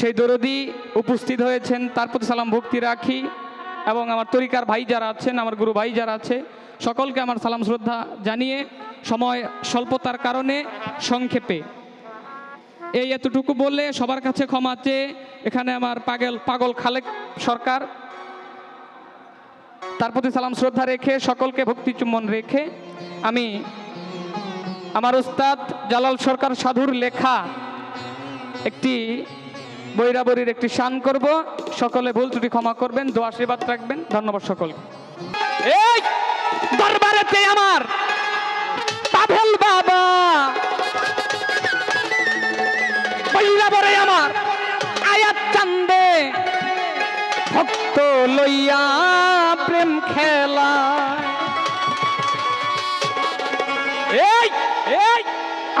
সেই দরদি উপস্থিত হয়েছেন। তার প্রতি সালাম ভক্তি রাখি এবং আমার তরিকার ভাই যারা আছেন, আমার গুরু ভাই যারা আছে, সকলকে আমার সালাম শ্রদ্ধা জানিয়ে সময় স্বল্পতার কারণে সংক্ষেপে। এই এতটুকু বললে সবার কাছে ক্ষমা চেয়ে এখানে আমার পাগল পাগল খালেক সরকার। তার প্রতি সালাম শ্রদ্ধা রেখে সকলকে ভক্তি চুম্বন রেখে আমি আমার উস্তাদ জালাল সরকার সাধুর লেখা একটি বৈরাবরীর একটি শান করব। সকলে ভুল ত্রুটি ক্ষমা করবেন, দোয়া আশীর্বাদ রাখবেন। ধন্যবাদ সকলকে। এই দরবারেতে আমার পাভেল বাবা। বৈরাবরে আমার আয়াত চান্দে ভক্ত লইয়া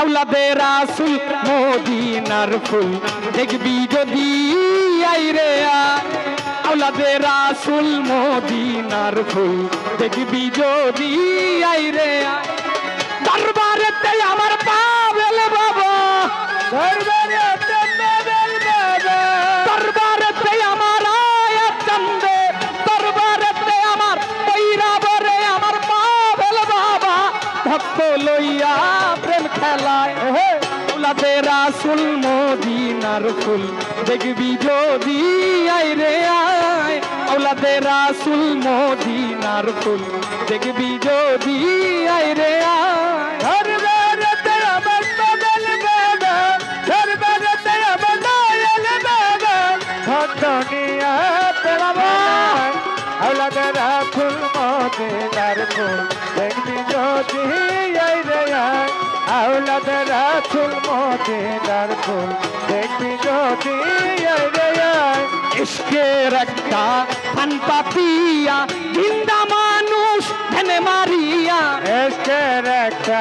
আউলাদে রাসুল মদিনার ফুল দেখবি যদি আইরে আউলাদে রাসুল মদিনার ফুল দেখবি যদি আইরে দরবারেতে আমার পা বেলে বাবা। দরবারেতে রাসুল মদিনার ফুল। দেখবি যদি আই রে আয় আউলাদে রাসুল মদিনার ফুল। দেখবি যদি আই রে আয়। আওলাদে রাখুল মদিনার ফুল। দেখবি যদি ইশকের একটা ফান পাতিয়া। জিন্দা মানুষ ধেনে মারিয়া। এসকের একটা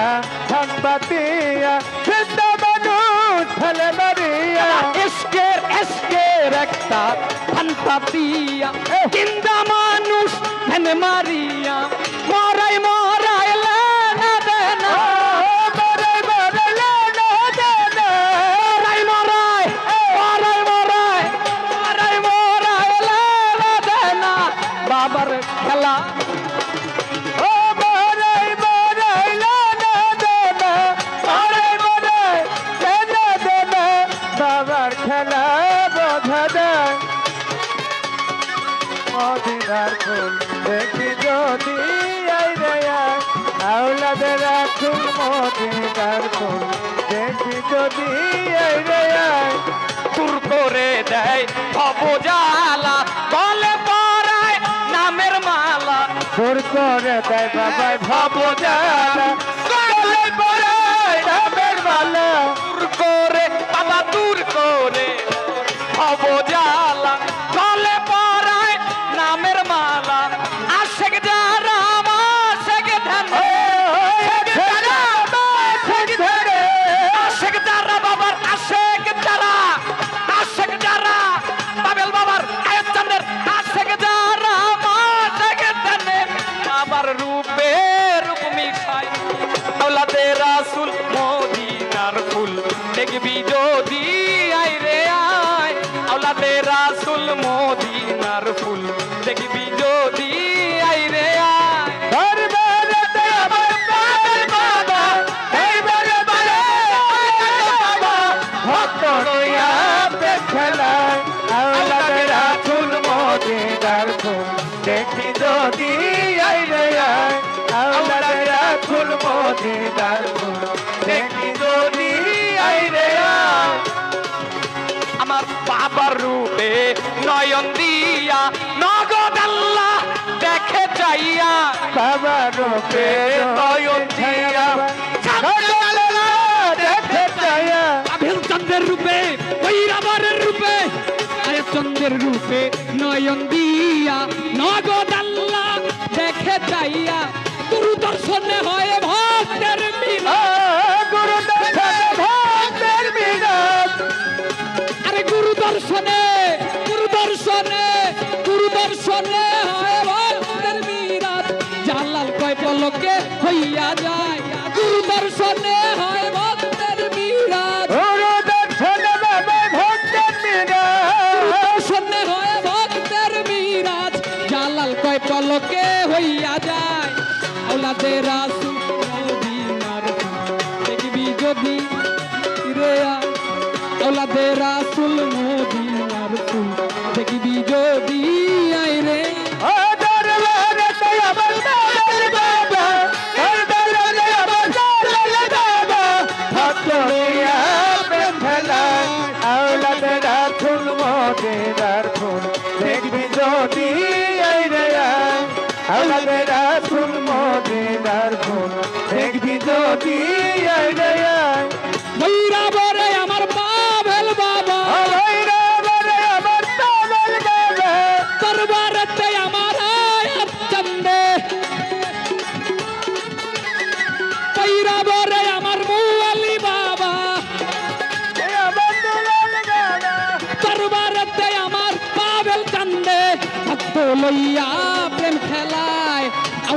ধনপাতিয়া জিন্দা মানুষ ফেলে মারিয়া। ইশকের ইশকের একটা ফান পাতিয়া, জিন্দা মানুষ ধেনে মারিয়া। বাবার খেলা দেখি যদি আই রে আয় আওলাদের রাখুন মদিনার ফুল দেখি যদি আই রে আয় দূর করে দেয় বলে দূর করে দেয় বাবাই ভাবো গলে পড়ে নামের বালা দূর করে, বাবা দূর করে। ভাবো বলে আওলাদে রাসুল মদিনার ফুল। দেখবি যদি আই রে আয়। আওলাদে রাসুল মদিনার ফুল। দেখবি যদি আই রে আয়। দেখি যদি আই রে আয়, আওলাদের রাসূল মদিনার ফুল, দেখি যদি আই রে আয়। আমার বাবার রূপে নয়ন দিয়া নগদ আল্লাহ দেখে যাইয়া বাবা রূপে নয়ন দিয়া, দেখে যায়া, আভেল চন্দ্রের রূপে বৈরাবরের রূপে। আরে চন্দ্রের রূপে নয়ন দিয়া নগদ আল্লাহ দেখে যাইয়া গুরু দর্শনে হয় ভক্তের মিলন। রাসুল মদিনার দেখবি যদি রে আয় আওলাদে রাসুল মদিনার আওলাদ রাখুন মদিনার ফুল দেখবি যদি এই রে আয় বরে আমার বাবেল বাবা। ও ভৈরবরে আমার বাবার বাবা। দরবারতে আমার আয়াত চন্দে। ময়ূরা বরে আমার মুআলি বাবা। দরবারতে আমার বাবেল চন্দে। ভক্ত লইয়া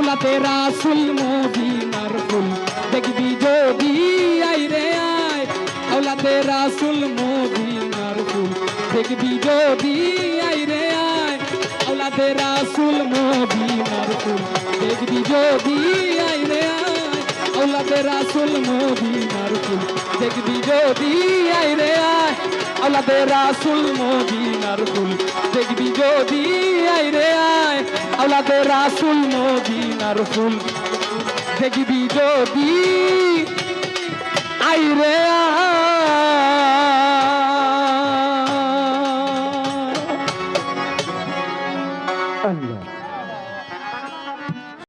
আওলাতে রাসুল মদিনার ফুল। দেখবি যদি আই রে আয় আওলাতে রাসুল মদিনার ফুল। দেখবি যদি আই রে আয় আওলাতে রাসুল মদিনার ফুল। দেখবি যদি আই রে আয় আওলাতে রাসুল মদিনার ফুল। দেখবি যদি আই রে আয় আওলাদে রাসুল মদিনার ফুল। দেখবি যদি আই রে আয় আওলাদে রাসুল মদিনার ফুল দেখবি যদি আই রে আয়